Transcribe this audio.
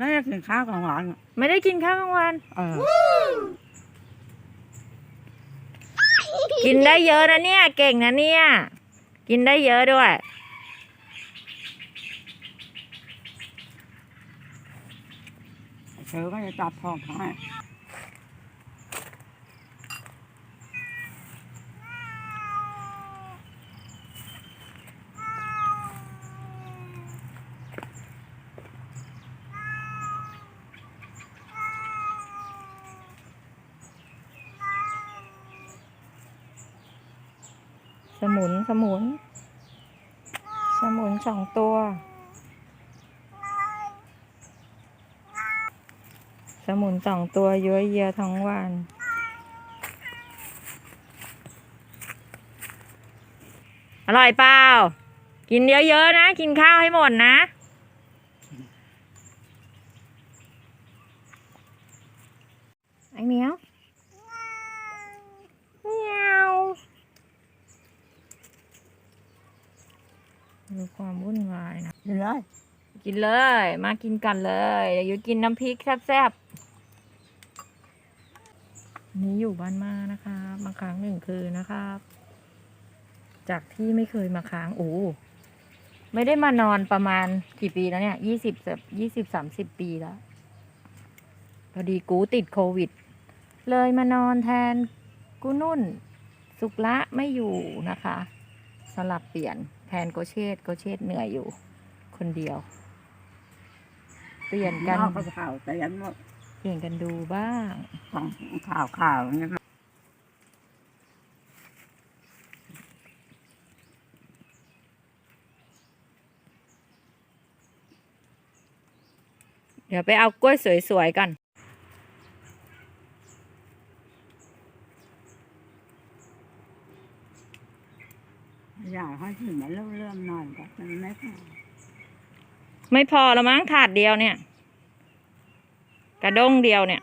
น่าจะกินข้าวกลางวันอะไม่ได้กินข้าวกลางวัน เออ กินได้เยอะนะเนี่ย เก่งนะเนี่ย กินได้เยอะด้วย เธอก็จะจับพ่อให้ มุนสมุน สมุนสองตัว สมุนสองตัวเยอะเยียทั้งวันอร่อยเปล่า กินเยอะๆนะ กินข้าวให้หมดนะ ไอ้เมียวเหมียว ดูความวุ่นวายนะกินเลยกินเลย มากินกันเลยเดี๋ยวยุ้ยกินน้ำพริกแซ่บๆนี่อยู่บ้านมานะคะมาค้างหนึ่งคืนนะครับ จากที่ไม่เคยมาค้างโอ้ไม่ได้มานอนประมาณกี่ปีแล้วเนี่ยยี่สิบยี่สิบสามสิบปีแล้วพอดีกูติดโควิด เลยมานอนแทนกูนุ่น สุกละไม่อยู่นะคะ สลับเปลี่ยนแท นโกเชตโกเชตเหนื่อยอยู่ คนเดียว เปลี่ยนกันนอกก็ข่าวแต่ยันหมดเปลี่ยนกันดูบ้างของข่าวข่าวเนี่ยเดี๋ยวไปเอากล้วยสวยๆกัน อยากให้ถึงมาเริ่มเริ่มๆหน่อยก็มันไม่พอไม่พอแล้วมั้งถาดเดียวเนี่ย กระด้งเดียวเนี่ย